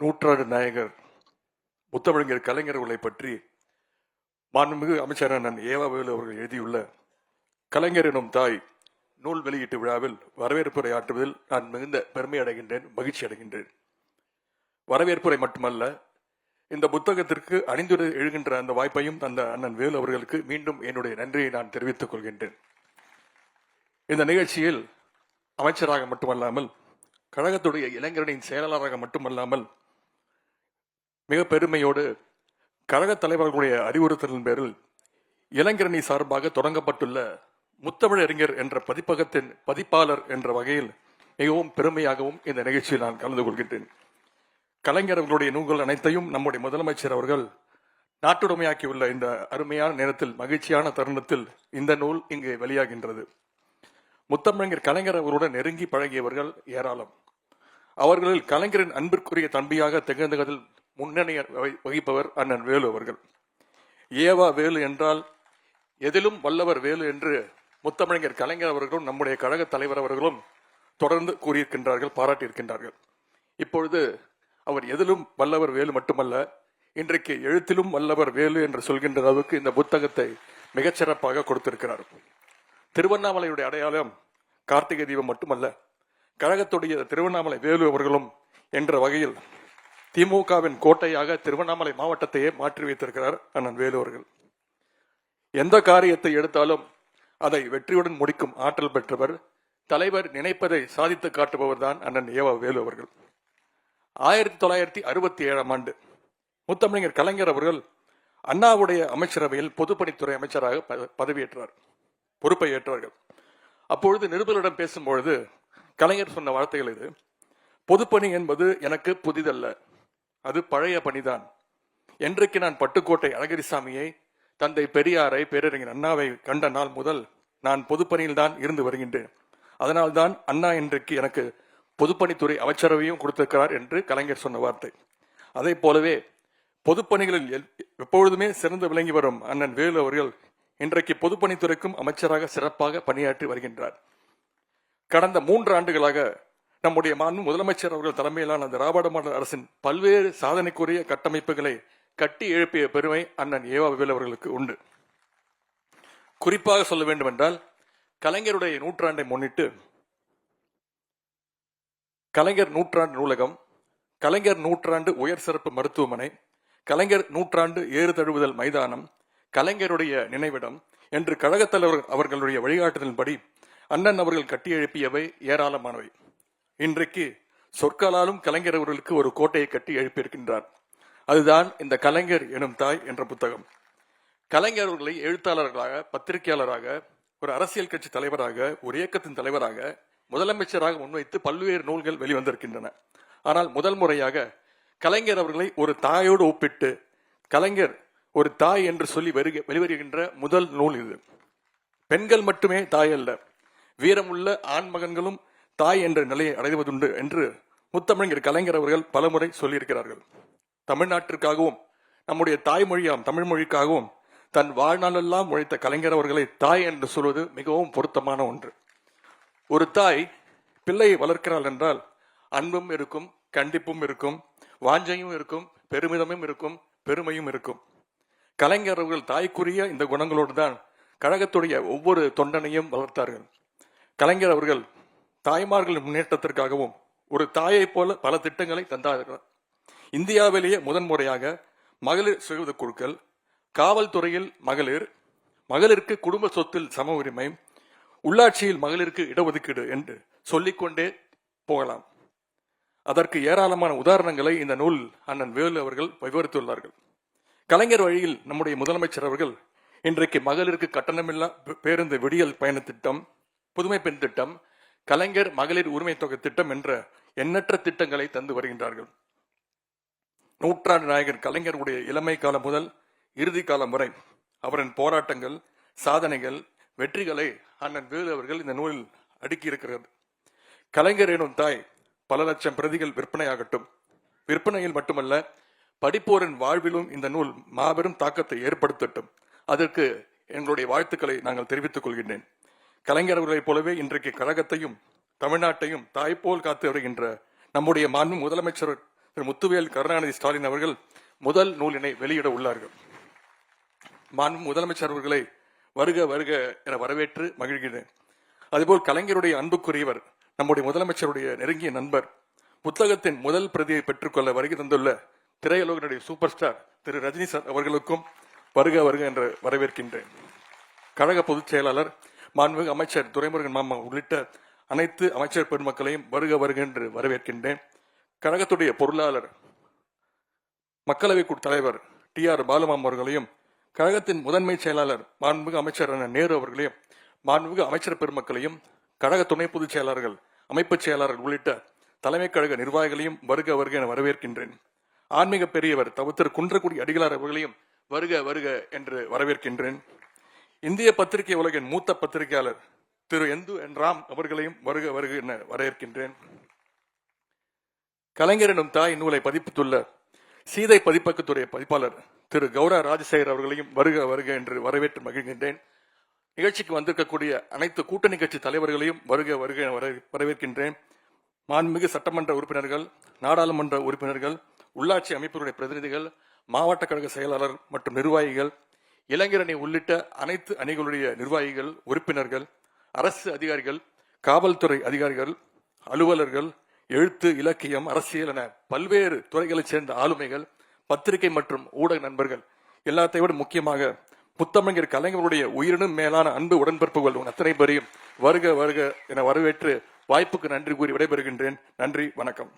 நூற்றாண்டு நாயகர் முத்தமிழங்கர் கலைஞர்களை பற்றி மாண்புமிகு அமைச்சர் அண்ணன் ஏவாவேலு அவர்கள் எழுதியுள்ள கலைஞர் எனும் தாய் நூல் வெளியீட்டு விழாவில் வரவேற்புரை ஆற்றுவதில் நான் மிகுந்த பெருமை அடைகின்றேன் மகிழ்ச்சி அடைகின்றேன். வரவேற்புரை மட்டுமல்ல இந்த புத்தகத்திற்கு அணிந்துரை எழுகின்ற அந்த வாய்ப்பையும் தந்த அண்ணன் வேலு அவர்களுக்கு மீண்டும் என்னுடைய நன்றியை நான் தெரிவித்துக் கொள்கின்றேன். இந்த நிகழ்ச்சியில் அமைச்சராக மட்டுமல்லாமல் கழகத்துடைய இளைஞரணியின் செயலாளராக மட்டுமல்லாமல் மிக பெருமையோடு கழக தலைவர்களுடைய அறிவுறுத்தலின் பேரில் இளைஞரணி சார்பாக தொடங்கப்பட்டுள்ள முத்தமிழறிஞர் என்ற பதிப்பகத்தின் பதிப்பாளர் என்ற வகையில் மிகவும் பெருமையாகவும் இந்த நிகழ்ச்சியில் நான் கலந்து கொள்கின்றேன். கலைஞர் அவர்களுடைய நூல்கள் அனைத்தையும் நம்முடைய முதலமைச்சர் அவர்கள் நாட்டுடைமையாக்கியுள்ள இந்த அருமையான நேரத்தில் மகிழ்ச்சியான தருணத்தில் இந்த நூல் இங்கே வெளியாகின்றது. முத்தமிழங்கர் கலைஞர் அவர்களுடன் நெருங்கி பழகியவர்கள் ஏராளம். அவர்களில் கலைஞரின் அன்பிற்குரிய தம்பியாக திகழ்ந்ததில் முன்னணி வகி- வகிப்பவர் அண்ணன் வேலு அவர்கள். ஏவா வேலு என்றால் எதிலும் வல்லவர் வேலு என்று முத்தமிழர் கலைஞர் அவர்களும் நம்முடைய கழக தலைவர் அவர்களும் தொடர்ந்து கூறியிருக்கின்றார்கள் பாராட்டியிருக்கின்றார்கள். இப்பொழுது அவர் எதிலும் வல்லவர் வேலு மட்டுமல்ல இன்றைக்கு எழுத்திலும் வல்லவர் வேலு என்று சொல்கின்ற அளவுக்கு இந்த புத்தகத்தை மிகச்சிறப்பாக கொடுத்திருக்கிறார். திருவண்ணாமலையுடைய அடையாளம் கார்த்திகை தீபம் மட்டுமல்ல கழகத்துடைய திருவண்ணாமலை வேலு அவர்களும் என்ற வகையில் திமுகவின் கோட்டையாக திருவண்ணாமலை மாவட்டத்தையே மாற்றி வைத்திருக்கிறார் அண்ணன் வேலு அவர்கள். எந்த காரியத்தை எடுத்தாலும் அதை வெற்றியுடன் முடிக்கும் ஆற்றல் பெற்றவர் தலைவர் நினைப்பதை சாதித்து காட்டுபவர் தான் அண்ணன் ஏவா வேலு அவர்கள். ஆயிரத்தி தொள்ளாயிரத்தி அறுபத்தி ஏழாம் ஆண்டு முத்தமிழர் கலைஞர் அவர்கள் அண்ணாவுடைய அமைச்சரவையில் பொதுப்பணித்துறை அமைச்சராக ப- பதவியேற்றார் பொறுப்பை ஏற்றார்கள் அப்பொழுது நிருபர்களிடம் பேசும்பொழுது கலைஞர் சொன்ன வார்த்தைகள் இது பொதுப்பணி என்பது எனக்கு புதிதல்ல. அது பழைய பணிதான். என்றைக்கு நான் பட்டுக்கோட்டை அழகிரிசாமியை தந்தை பெரியாரை பேரறிஞர் அண்ணாவை கண்ட நாள் முதல் நான் பொதுப்பணியில் தான் இருந்து வருகின்றேன். அதனால்தான் அண்ணா இன்றைக்கு எனக்கு பொதுப்பணித்துறை அமைச்சரவையும் கொடுத்திருக்கிறார் என்று கலைஞர் சொன்ன வார்த்தை. அதே போலவே பொதுப்பணிகளில் எல்- எப்பொழுதுமே சிறந்து விளங்கி வரும் அண்ணன் வேலு அவர்கள் இன்றைக்கு பொதுப்பணித்துறைக்கும் அமைச்சராக சிறப்பாக பணியாற்றி வருகின்றார். கடந்த மூன்று ஆண்டுகளாக நம்முடைய மாண்பு முதலமைச்சர் அவர்கள் தலைமையிலான திராவிட மாடல் அரசின் பல்வேறு சாதனைக்குரிய கட்டமைப்புகளை கட்டி எழுப்பிய பெருமை அண்ணன் ஏவாவில் அவர்களுக்கு உண்டு. குறிப்பாக சொல்ல வேண்டும் என்றால் கலைஞருடைய நூற்றாண்டை முன்னிட்டு கலைஞர் நூற்றாண்டு நூலகம் கலைஞர் நூற்றாண்டு உயர் சிறப்பு மருத்துவமனை கலைஞர் நூற்றாண்டு ஏறு தழுவுதல் மைதானம் கலைஞருடைய நினைவிடம் என்று கழகத்தலைவர் அவர்களுடைய வழிகாட்டுதலின்படி அண்ணன் அவர்கள் கட்டியெழுப்பியவை ஏராளமானவை. இன்றைக்கு சொற்களாலும் கலைஞர் அவர்களுக்கு ஒரு கோட்டையை கட்டி எழுப்பியிருக்கின்றார். அதுதான் இந்த கலைஞர் எனும் தாய் என்ற புத்தகம். கலைஞர் அவர்களை எழுத்தாளர்களாக பத்திரிகையாளராக ஒரு அரசியல் கட்சி தலைவராக ஒரு இயக்கத்தின் தலைவராக முதலமைச்சராக முன்வைத்து பல்வேறு நூல்கள் வெளிவந்திருக்கின்றன. ஆனால் முதல் முறையாக கலைஞர் அவர்களை ஒரு தாயோடு ஒப்பிட்டு கலைஞர் ஒரு தாய் என்று சொல்லி வருக- வெளிவருகின்ற முதல் நூல் இது. பெண்கள் மட்டுமே தாய் அல்ல. வீரமுள்ள ஆண் மகன்களும் தாய் என்ற நிலையை அடைவதுண்டு என்று முத்தமிழர் கலைஞர் அவர்கள் பலமுறை சொல்லியிருக்கிறார்கள். தமிழ்நாட்டிற்காகவும் நம்முடைய தாய்மொழியாம் தமிழ் மொழிக்காகவும் தன் வாழ்நாளெல்லாம் உழைத்த கலைஞர் அவர்களை தாய் என்று சொல்வது மிகவும் பொருத்தமான ஒன்று. ஒரு தாய் பிள்ளையை வளர்க்கிறாள் என்றால் அன்பும் இருக்கும் கண்டிப்பும் இருக்கும் வாஞ்சையும் இருக்கும் பெருமிதமும் இருக்கும் பெருமையும் இருக்கும். கலைஞர் அவர்கள் தாய்க்குரிய இந்த குணங்களோடு தான் கழகத்துடைய ஒவ்வொரு தொண்டனையும் வளர்த்தார்கள். கலைஞர் அவர்கள் தாய்மார்களின் முன்னேற்றத்திற்காகவும் ஒரு தாயைப் போல பல திட்டங்களை தந்தார்கள். இந்தியாவிலேயே முதன்முறையாக மகளிர் சுய குழுக்கள் காவல்துறையில் மகளிர் மகளிருக்கு குடும்ப சொத்தில் சம உரிமை உள்ளாட்சியில் மகளிருக்கு இடஒதுக்கீடு என்று சொல்லிக்கொண்டே போகலாம். அதற்கு ஏராளமான உதாரணங்களை இந்த நூல் அண்ணன் வேலு அவர்கள் விவரித்துள்ளார்கள். கலைஞர் வழியில் நம்முடைய முதலமைச்சர் அவர்கள் இன்றைக்கு மகளிருக்கு கட்டணமில்லா பேருந்து விடியல் பயண திட்டம் புதுமை பெண் திட்டம் கலைஞர் மகளிர் உரிமை தொகை திட்டம் என்ற எண்ணற்ற திட்டங்களை தந்து வருகின்றார்கள். நூற்றாண்டு நாயகர் கலைஞருடைய இளமை காலம் முதல் இறுதி காலம் வரை அவரின் போராட்டங்கள் சாதனைகள் வெற்றிகளை அண்ணன் வேலு அவர்கள் இந்த நூலில் அடுக்கியிருக்கிறது கலைஞர் எனும் தாய் பல லட்சம் பிரதிகள் விற்பனையாகட்டும். விற்பனையில் மட்டுமல்ல படிப்போரின் வாழ்விலும் இந்த நூல் மாபெரும் தாக்கத்தை ஏற்படுத்தட்டும். அதற்கு எங்களுடைய வாழ்த்துக்களை நாங்கள் தெரிவித்துக் கொள்கின்றேன். கலைஞர் அவர்களைப் போலவே இன்றைக்கு கழகத்தையும் தமிழ்நாட்டையும் தாய்ப்போல் காத்து வருகின்ற நம்முடைய மாண்பு முதலமைச்சர் திரு முத்துவேல் கருணாநிதி ஸ்டாலின் அவர்கள் முதல் நூலினை வெளியிட உள்ளார்கள். மாண்பு முதலமைச்சர் அவர்களை வருக வருக என வரவேற்று மகிழ்கிறேன். அதுபோல் கலைஞருடைய அன்புக்குரியவர் நம்முடைய முதலமைச்சருடைய நெருங்கிய நண்பர் புத்தகத்தின் முதல் பிரதியை பெற்றுக்கொள்ள வருகை தந்துள்ள திரையுலகினுடைய சூப்பர் ஸ்டார் திரு ரஜினி சார் அவர்களுக்கும் வருக வருக என்று வரவேற்கின்றேன். கழக பொதுச் செயலாளர் மாண்புமிகு அமைச்சர் துரைமுருகன் மாமா உள்ளிட்ட அனைத்து அமைச்சர் பெருமக்களையும் வருக வருக என்று வரவேற்கின்றேன். கழகத்துடைய பொருளாளர் மக்களவை தலைவர் டி ஆர் பாலுமாம் அவர்களையும் கழகத்தின் முதன்மை செயலாளர் மாண்புமிகு அமைச்சர் நேரு அவர்களையும் மாண்புமிகு அமைச்சர் பெருமக்களையும் கழக துணை பொதுச் செயலாளர்கள் அமைப்புச் செயலாளர்கள் உள்ளிட்ட தலைமை கழக நிர்வாகிகளையும் வருக வருக என வரவேற்கின்றேன். ஆன்மீக பெரியவர் தவிர்த்திரு குன்றக்குடி அடிகளார் அவர்களையும் வருக வருக என்று வரவேற்கின்றேன். இந்திய பத்திரிகை உலகின் மூத்த பத்திரிகையாளர் திரு எந்து என் ராம் அவர்களையும் வருக வருக என வரவேற்கின்றேன். கலைஞரிடம் தாய் நூலை பதிப்பித்துள்ள சீதை பதிப்பகத்துடைய பதிப்பாளர் திரு கௌரா ராஜசேகர் அவர்களையும் வருக வருக என்று வரவேற்று மகிழ்கின்றேன். நிகழ்ச்சிக்கு வந்திருக்கக்கூடிய அனைத்து கூட்டணி கட்சி தலைவர்களையும் வருக வருக என வர- வரவேற்கின்றேன். மாண்புமிகு சட்டமன்ற உறுப்பினர்கள் நாடாளுமன்ற உறுப்பினர்கள் உள்ளாட்சி அமைப்புகளுடைய பிரதிநிதிகள் மாவட்ட கழக செயலாளர் மற்றும் நிர்வாகிகள் இளைஞரணி உள்ளிட்ட அனைத்து அணிகளுடைய நிர்வாகிகள் உறுப்பினர்கள் அரசு அதிகாரிகள் காவல்துறை அதிகாரிகள் அலுவலர்கள் எழுத்து இலக்கியம் அரசியல் என பல்வேறு துறைகளைச் சேர்ந்த ஆளுமைகள் பத்திரிகை மற்றும் ஊடக நண்பர்கள் எல்லாத்தை விட முக்கியமாக புத்தமிழர் கலைஞருடைய உயிரினும் மேலான அன்பு உடன்பிறப்புகள் உன் அத்தனை பேரையும் வருக வருக என வரவேற்று வாய்ப்புக்கு நன்றி கூறி விடைபெறுகின்றேன். நன்றி வணக்கம்.